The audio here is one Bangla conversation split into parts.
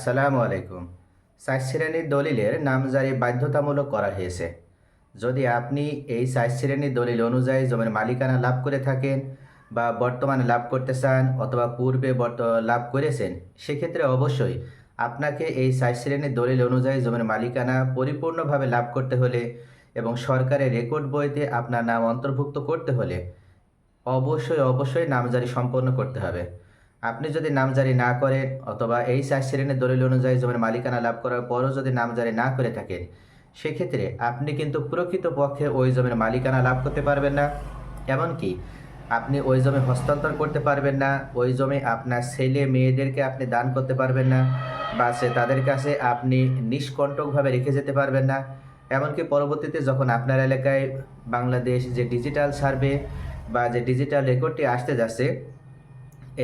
আসসালামু আলাইকুম। সাইজ শ্রেণির দলিলের নামজারি বাধ্যতামূলক করা হয়েছে। যদি আপনি এই সাইজ শ্রেণির দলিল অনুযায়ী জমির মালিকানা লাভ করে থাকেন বা বর্তমানে লাভ করতে চান অথবা পূর্বে লাভ করেছেন, সেক্ষেত্রে অবশ্যই আপনাকে এই সাইজ শ্রেণির দলিল অনুযায়ী জমির মালিকানা পরিপূর্ণভাবে লাভ করতে হলে এবং সরকারের রেকর্ড বইতে আপনার নাম অন্তর্ভুক্ত করতে হলে অবশ্যই অবশ্যই নামজারি সম্পন্ন করতে হবে। আপনি যদি নামজারি না করেন অথবা এই চার শ্রেণির দলিল অনুযায়ী জমির মালিকানা লাভ করার পরও যদি নামজারি না করে থাকেন, সেক্ষেত্রে আপনি কিন্তু প্রকৃতপক্ষে ওই জমির মালিকানা লাভ করতে পারবেন না। এমনকি আপনি ওই জমি হস্তান্তর করতে পারবেন না, ওই জমি আপনার ছেলে মেয়েদেরকে আপনি দান করতে পারবেন না বা সে তাদের কাছে আপনি নিষ্কণ্টকভাবে রেখে যেতে পারবেন না। এমনকি পরবর্তীতে যখন আপনার এলাকায় বাংলাদেশ যে ডিজিটাল সার্ভে বা যে ডিজিটাল রেকর্ডটি আসতে যাচ্ছে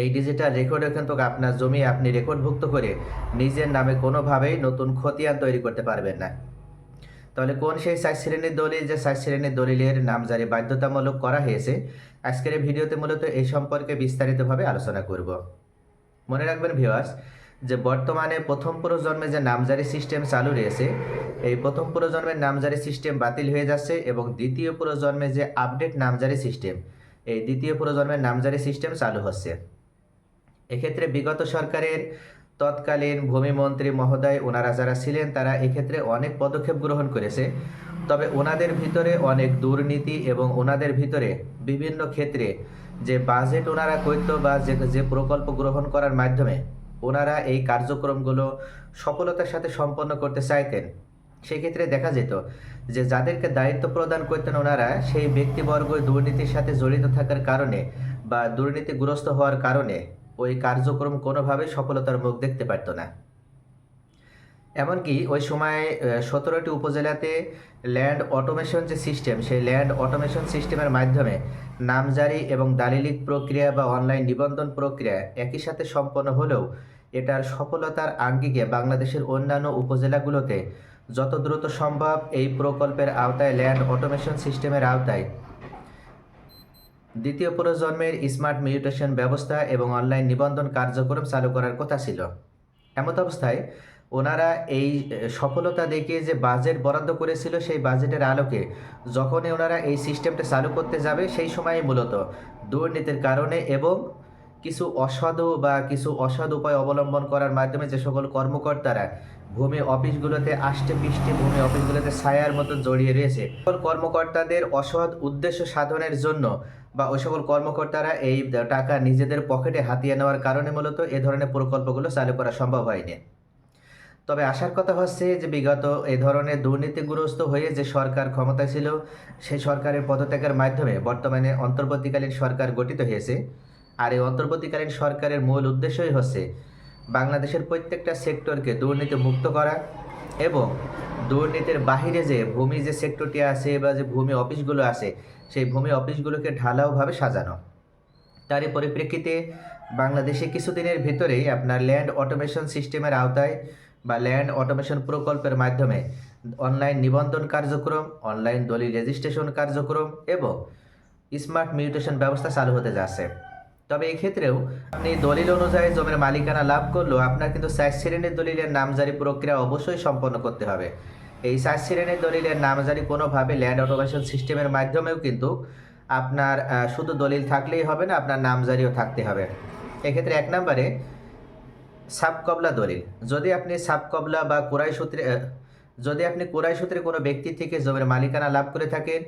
এই ডিজিটাল রেকর্ডে কিন্তু আপনার জমি আপনি রেকর্ডভুক্ত করে নিজের নামে কোনোভাবেই নতুন খতিয়ান তৈরি করতে পারবেন না। তাহলে কোন সেই সাইজ শ্রেণির দলিল? যে সাইজ শ্রেণির দলিলের নামজারি বাধ্যতামূলক করা হয়েছে, আজকের এই ভিডিওতে মূলত এই সম্পর্কে বিস্তারিতভাবে আলোচনা করব। মনে রাখবেন ভিওয়ার্স যে বর্তমানে প্রথম প্রজন্মে যে নামজারি সিস্টেম চালু রয়েছে, এই প্রথম প্রজন্মের নামজারি সিস্টেম বাতিল হয়ে যাচ্ছে এবং দ্বিতীয় প্রজন্মে যে আপডেট নামজারি সিস্টেম এই দ্বিতীয় প্রজন্মের নামজারি সিস্টেম চালু হচ্ছে। এক্ষেত্রে বিগত সরকারের তৎকালীন ভূমিমন্ত্রী মহোদয় ওনারা যারা ছিলেন, তারা এক্ষেত্রে অনেক পদক্ষেপ গ্রহণ করেছে। তবে ওনাদের ভিতরে অনেক দুর্নীতি এবং ওনাদের ভিতরে বিভিন্ন ক্ষেত্রে যে বাজেট ওনারা করতো বা যে যে প্রকল্প গ্রহণ করার মাধ্যমে ওনারা এই কার্যক্রমগুলো সফলতার সাথে সম্পন্ন করতে চাইতেন। সেক্ষেত্রে দেখা যেত যে যাদেরকে দায়িত্ব প্রদান করতেন ওনারা, সেই ব্যক্তিবর্গ দুর্নীতির সাথে জড়িত থাকার কারণে বা দুর্নীতিগ্রস্ত হওয়ার কারণে ওই কার্যক্রম কোনোভাবে সফলতার মুখ দেখতে পারতো না। এমনকি ওই সময় সতেরোটি উপজেলাতে ল্যান্ড অটোমেশন যে সিস্টেম, সেই ল্যান্ড অটোমেশন সিস্টেমের মাধ্যমে নামজারি এবং দালিলিক প্রক্রিয়া বা অনলাইন নিবন্ধন প্রক্রিয়া একই সাথে সম্পন্ন হলেও এটার সফলতার আঙ্গিকে বাংলাদেশের অন্যান্য উপজেলাগুলোতে যত দ্রুত সম্ভব এই প্রকল্পের আওতায় ল্যান্ড অটোমেশন সিস্টেমের আওতায় দ্বিতীয় প্রজন্মের স্মার্ট মিউটেশন ব্যবস্থা এবং অনলাইন নিবন্ধন কার্যক্রম চালু করার কথা ছিল। এমত অবস্থায় ওনারা এই সফলতা দেখিয়ে যে বাজেট বরাদ্দ করেছিল সেই বাজেটের আলোকে যখনই ওনারা এই সিস্টেমটা চালু করতে যাবে সেই সময় মূলত দুর্নীতির কারণে এবং কিছু অসাধু বা কিছু অসৎ উপায় অবলম্বন করার মাধ্যমে যে সকল কর্মকর্তারা ভূমি অফিসগুলোতে আষ্টে পৃষ্ঠে ভূমি অফিসগুলোতে ছায়ার মতন জড়িয়ে রয়েছে। সকল কর্মকর্তাদের অসৎ উদ্দেশ্য সাধনের জন্য বা ওই সকল কর্মকর্তারা এই টাকা নিজেদের পকেটে হাতিয়ে নেওয়ার কারণে মূলত এ ধরনের প্রকল্পগুলো চালু করা সম্ভব হয়নি। তবে আসার কথা হচ্ছে যে বিগত এ ধরনের দুর্নীতিগ্রস্ত হয়ে যে সরকার ক্ষমতায় ছিল, সেই সরকারের পদত্যাগের মাধ্যমে বর্তমানে অন্তর্বর্তীকালীন সরকার গঠিত হয়েছে। আর এই অন্তর্বর্তীকালীন সরকারের মূল উদ্দেশ্যই হচ্ছে বাংলাদেশের প্রত্যেকটা সেক্টরকে দুর্নীতি মুক্ত করা এবং দুর্নীতির বাহিরে যে ভূমি যে সেক্টরটি আছে বা যে ভূমি অফিসগুলো আছে, সেই ভূমি অফিসগুলোকে ঢালাওভাবে সাজানো। তারই পরিপ্রেক্ষিতে বাংলাদেশে কিছুদিনের ভিতরেই আপনার ল্যান্ড অটোমেশন সিস্টেমের আওতায় বা ল্যান্ড অটোমেশন প্রকল্পের মাধ্যমে অনলাইন নিবন্ধন কার্যক্রম অনলাইন দলিল রেজিস্ট্রেশন কার্যক্রম এবং স্মার্ট মিউটেশন ব্যবস্থা চালু হতে যাচ্ছে। তবে এই ক্ষেত্রেও আপনি দলিল অনুযায়ী জমির মালিকানা লাভ করলেও আপনার কিন্তু সাইজ শ্রেণির দলিলের নামজারি প্রক্রিয়া অবশ্যই সম্পন্ন করতে হবে। এই সাইজ শ্রেণির দলিলের নামজারি কোনোভাবে ল্যান্ড অটোমেশন সিস্টেমের মাধ্যমেও কিন্তু আপনার শুধু দলিল থাকলেই হবে না, আপনার নামজারিও থাকতে হবে। এক্ষেত্রে এক নম্বরে সাবকবলা দলিল। যদি আপনি সাবকবলা বা কোরাই সূত্রে যদি আপনি কোরাই সূত্রে কোনো ব্যক্তি থেকে জমির মালিকানা লাভ করে থাকেন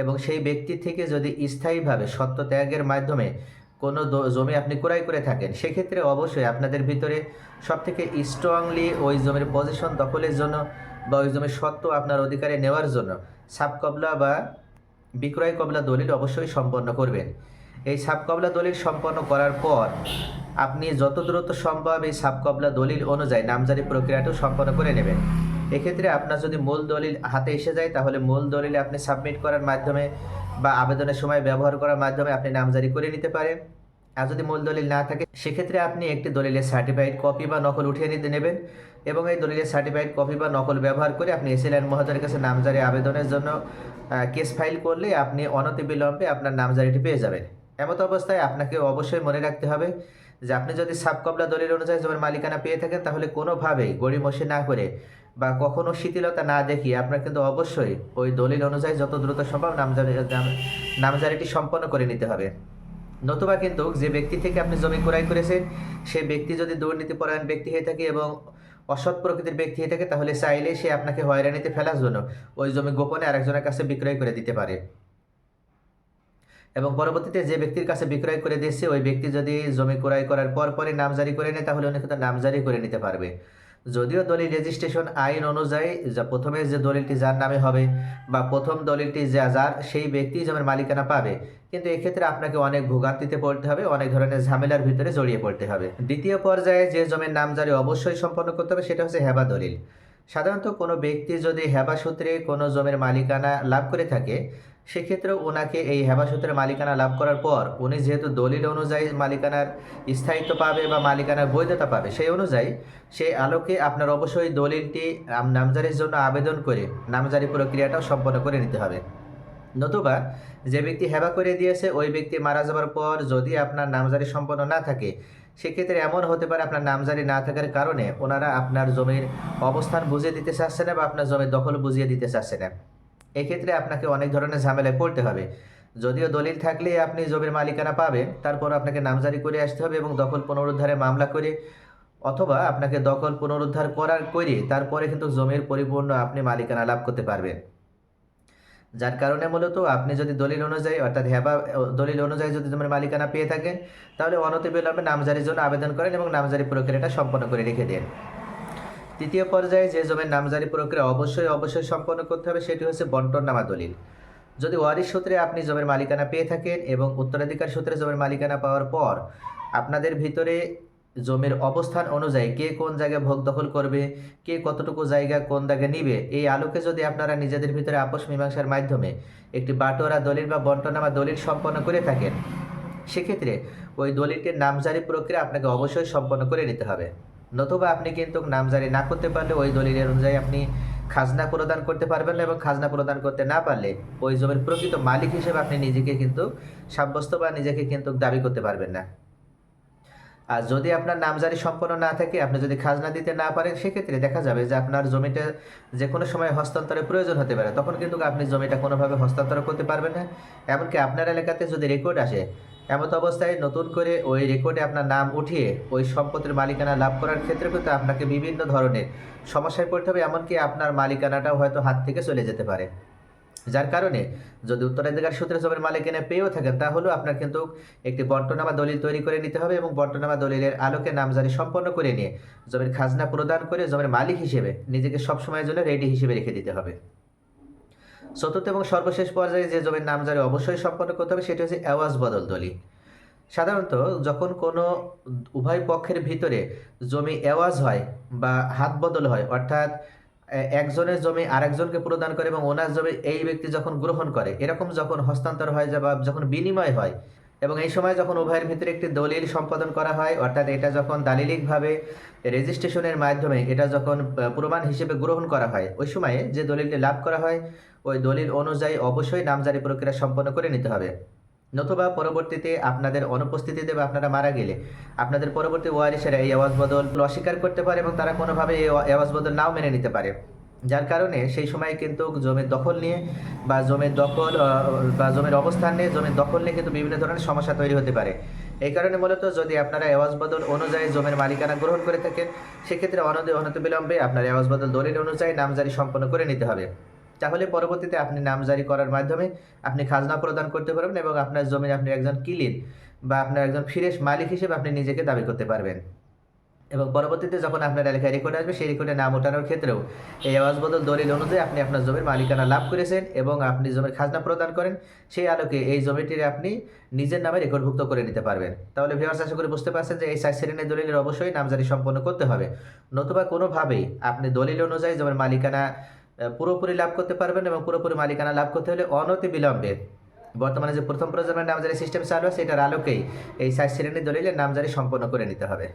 এবং সেই ব্যক্তি থেকে যদি স্থায়ীভাবে সত্য ত্যাগের মাধ্যমে কোনো জমি আপনি ক্রয় করে থাকেন, সেক্ষেত্রে অবশ্যই আপনাদের ভিতরে সবথেকে স্ট্রংলি ওই জমির পজিশন দখলের জন্য বা ওই জমির সত্ত্ব আপনার অধিকারে নেওয়ার জন্য সাবকবলা বা বিক্রয় কবলা দলিল অবশ্যই সম্পন্ন করবেন। এই সাবকবলা দলিল সম্পন্ন করার পর আপনি যত দ্রুত সম্ভব এই সাবকবলা দলিল অনুযায়ী নামজারি প্রক্রিয়াটাও সম্পন্ন করে নেবেন। এক্ষেত্রে আপনার যদি মূল দলিল হাতে এসে যায়, তাহলে মূল দলিলে আপনি সাবমিট করার মাধ্যমে বা আবেদনের সময় ব্যবহার করার মাধ্যমে আপনি নামজারি করে নিতে পারেন। আর যদি মূল দলিল না থাকে, সেক্ষেত্রে আপনি একটি দলিলের সার্টিফাইড কপি বা নকল উঠিয়ে নিতে নেবেন এবং এই দলিলের সার্টিফাইড কপি বা নকল ব্যবহার করে আপনি এসিল্যান্ড মহোদয়ের কাছে নামজারি আবেদনের জন্য কেস ফাইল করলে আপনি অনতিবিলম্বে আপনার নামজারিটি পেয়ে যাবেন। এমত অবস্থায় আপনাকে অবশ্যই মনে রাখতে হবে যে আপনি যদি সাবকবলা দলিল অনুযায়ী জমির মালিকানা পেয়ে থাকেন, তাহলে কোনোভাবেই গড়িমসি না করে বা কখনো শিথিলতা না দেখিয়ে আপনার কিন্তু অবশ্যই ওই দলিল অনুযায়ী যত দ্রুত সম্ভব নামজারি, নাম- নামজারিটি সম্পন্ন করে নিতে হবে। নতুবা কিন্তু যে ব্যক্তি থেকে আপনি জমি ক্রয় করেছেন সেই ব্যক্তি যদি দুর্নীতিপরায়ণ ব্যক্তি হয়ে থাকে এবং অসৎ প্রকৃতির ব্যক্তি হয়ে থাকে, তাহলে চাইলে সে আপনাকে হয়রানিতে ফেলার জন্য ওই জমি গোপনে আরেকজনের কাছে বিক্রয় করে দিতে পারে। এবং পরবর্তীতে যে ব্যক্তির কাছে বিক্রয় করে দিচ্ছে ওই ব্যক্তি যদি জমি ক্রয় করার পর পরে নামজারি করে নেয়, তাহলে উনি কিন্তু নামজারি করে নিতে পারবে। যদিও দলিল রেজিস্ট্রেশন আইন অনুযায়ী যা প্রথমে যে দলিলটি যার নামে হবে বা প্রথম দলিলটি যা যার, সেই ব্যক্তি জমির মালিকানা পাবে। কিন্তু এক্ষেত্রে আপনাকে অনেক ভোগান্তিতে পড়তে হবে, অনেক ধরনের ঝামেলার ভিতরে জড়িয়ে পড়তে হবে। দ্বিতীয় পর্যায়ে যে জমির নামজারি অবশ্যই সম্পন্ন করতে হবে, সেটা হচ্ছে হেবা দলিল। সাধারণত কোনো ব্যক্তি যদি হেবা সূত্রে কোনো জমির মালিকানা লাভ করে থাকে সেক্ষেত্রে ওনাকে এই হেবা সূত্রে মালিকানা লাভ করার পর উনি যেহেতু দলিল অনুযায়ী মালিকানার স্থায়িত্ব পাবে বা মালিকানার বৈধতা পাবে, সেই অনুযায়ী সেই আলোকে আপনার অবশ্যই দলিলটি নামজারির জন্য আবেদন করে নামজারি প্রক্রিয়াটাও সম্পন্ন করে নিতে হবে। নতুবা যে ব্যক্তি হেবা করে দিয়েছে, ওই ব্যক্তি মারা যাওয়ার পর যদি আপনার নামজারি সম্পন্ন না থাকে, সেক্ষেত্রে এমন হতে পারে আপনার নামজারি না থাকার কারণে ওনারা আপনার জমির অবস্থান বুঝিয়ে দিতে চাচ্ছে না বা আপনার জমির দখল বুঝিয়ে দিতে চাচ্ছে না। এক্ষেত্রে আপনাকে অনেক ধরনের ঝামেলায় পড়তে হবে। যদিও দলিল থাকলে আপনি জমির মালিকানা পাবেন, তারপর আপনাকে নামজারি করে আসতে হবে এবং দখল পুনরুদ্ধারে মামলা করে অথবা আপনাকে দখল পুনরুদ্ধার করার করে তারপরে কিন্তু জমির পরিপূর্ণ আপনি মালিকানা লাভ করতে পারবেন। যার কারণে মূলত আপনি যদি দলিল অনুযায়ী, অর্থাৎ হেবা দলিল অনুযায়ী যদি জমির মালিকানা পেয়ে থাকেন, তাহলে অনতিবিলম্বে নামজারির জন্য আবেদন করেন এবং নামজারি প্রক্রিয়াটা সম্পন্ন করে রেখে দেন। তৃতীয় পর্যায়ে যে জমির নামজারি প্রক্রিয়া অবশ্যই অবশ্যই সম্পন্ন করতে হবে, সেটি হচ্ছে বন্টননামা দলিল। যদি ওয়ারিশ সূত্রে আপনি জমির মালিকানা পেয়ে থাকেন এবং উত্তরাধিকার সূত্রে জমির মালিকানা পাওয়ার পর আপনাদের ভিতরে জমির অবস্থান অনুযায়ী কে কোন জায়গায় ভোগ দখল করবে, কে কতটুকু জায়গা কোন জায়গায় নিবে, এই আলোকে যদি আপনারা নিজেদের ভিতরে আপোষ মীমাংসার মাধ্যমে একটি বাটোয়ারা দলিল বা বন্টনামা দলিল সম্পন্ন করে থাকেন, সেক্ষেত্রে ওই দলিলটির নামজারি প্রক্রিয়া আপনাকে অবশ্যই সম্পন্ন করে নিতে হবে। নতুবা আপনি কিন্তু নামজারি না করতে পারলে ওই দলিলের অনুযায়ী আপনি খাজনা প্রদান করতে পারবেন না এবং খাজনা প্রদান করতে না পারলে ওই জমির প্রকৃত মালিক হিসেবে আপনি নিজেকে কিন্তু সাব্যস্ত বা নিজেকে কিন্তু দাবি করতে পারবেন না। আর যদি আপনার নামজারি সম্পন্ন না থাকে, আপনি যদি খাজনা দিতে না পারেন, সেক্ষেত্রে দেখা যাবে যে আপনার জমিটা যে কোনো সময় হস্তান্তরের প্রয়োজন হতে পারে। তখন কিন্তু আপনি জমিটা কোনোভাবে হস্তান্তর করতে পারবেন না। এমনকি আপনার এলাকাতে যদি রেকর্ড আসে এমত অবস্থায় নতুন করে ওই রেকর্ডে আপনার নাম উঠিয়ে ওই সম্পত্তির মালিকানা লাভ করার ক্ষেত্রে কিন্তু আপনাকে বিভিন্ন ধরনের সমস্যায় পড়তে হবে, এমনকি আপনার মালিকানাটাও হয়তো হাত থেকে চলে যেতে পারে। যার কারণে যদি উত্তরাধিকার সূত্রে জমির মালিকানা পেয়েও থাকেন, তাহলেও আপনার কিন্তু একটি বন্টনামা দলিল তৈরি করে নিতে হবে এবং বন্টনামা দলিলের আলোকে নামজারি সম্পন্ন করে নিয়ে জমির খাজনা প্রদান করে জমির মালিক হিসেবে নিজেকে সবসময়ের জন্য রেডি হিসেবে রেখে দিতে হবে। চতুর্থ এবং সর্বশেষ পর্যায়ে যে জমির নামজারি অবশ্যই সম্পন্ন করতে হবে, সেটি হচ্ছে অ্যাওয়াজ বদল দলিল। সাধারণত যখন কোনো উভয় পক্ষের ভিতরে জমি অ্যাওয়াজ হয় বা হাত বদল হয়, অর্থাৎ একজনের জমি আরেকজনকে প্রদান করে এবং ওনার জমি এই ব্যক্তি যখন গ্রহণ করে, এরকম যখন হস্তান্তর হয় বা যখন বিনিময় হয় এবং এই সময় যখন উভয়ের ভিতরে একটি দলিল সম্পাদন করা হয়, অর্থাৎ এটা যখন দালিলিকভাবে রেজিস্ট্রেশনের মাধ্যমে এটা যখন প্রমাণ হিসেবে গ্রহণ করা হয়, ওই সময়ে যে দলিলটি লাভ করা হয়, ওই দলিল অনুযায়ী অবশ্যই নামজারি প্রক্রিয়া সম্পন্ন করে নিতে হবে। নতুবা পরবর্তীতে আপনাদের অনুপস্থিতিতে বা আপনারা মারা গেলে আপনাদের পরবর্তী ওয়ারিসেরা এই আওয়াজ বদল অস্বীকার করতে পারে এবং তারা কোনোভাবে এই আওয়াজ বদল নাও মেনে নিতে পারে। যার কারণে সেই সময় কিন্তু জমির দখল নিয়ে বা জমির দখল বা জমির অবস্থান নিয়ে জমির দখল নিয়ে কিন্তু বিভিন্ন ধরনের সমস্যা তৈরি হতে পারে। এই কারণে মূলত যদি আপনারা আওয়াজ বদল অনুযায়ী জমির মালিকানা গ্রহণ করে থাকেন, সেক্ষেত্রে অনতি অনতি বিলম্বে আপনার আওয়াজ বদল দলিল অনুযায়ী নামজারি সম্পন্ন করে নিতে হবে। তাহলে পরবর্তীতে আপনি নামজারি করার মাধ্যমে আপনি খাজনা প্রদান করতে পারবেন এবং আপনার জমির আপনি একজন কিলিন বা আপনার একজন ফ্রেশ মালিক হিসেবে আপনি নিজেকে দাবি করতে পারবেন। এবং পরবর্তীতে যখন আপনার এলাকায় রেকর্ড আসবে, সেই রেকর্ডে নাম ওঠানোর ক্ষেত্রেও এই আওয়াজ বদল দলিল অনুযায়ী আপনি আপনার জমির মালিকানা লাভ করেছেন এবং আপনি জমির খাজনা প্রদান করেন, সেই আলোকে এই জমিটির আপনি নিজের নামে রেকর্ডভুক্ত করে নিতে পারবেন। তাহলে ভিউয়ার্স আশা করে বুঝতে পারছেন যে এই সাইজ শ্রেণির দলিলের অবশ্যই নামজারি সম্পন্ন করতে হবে। নতুবা কোনোভাবেই আপনি দলিল অনুযায়ী জমির মালিকানা পুরোপুরি লাভ করতে পারবেন এবং পুরোপুরি মালিকানা লাভ করতে হলে অনতি বিলম্বে। বর্তমানে যে প্রথম প্রজন্মের নামজারি সিস্টেম চালু আছে সেটার আলোকেই এই সাইজ শ্রেণির দলিলের নামজারি সম্পন্ন করে নিতে হবে।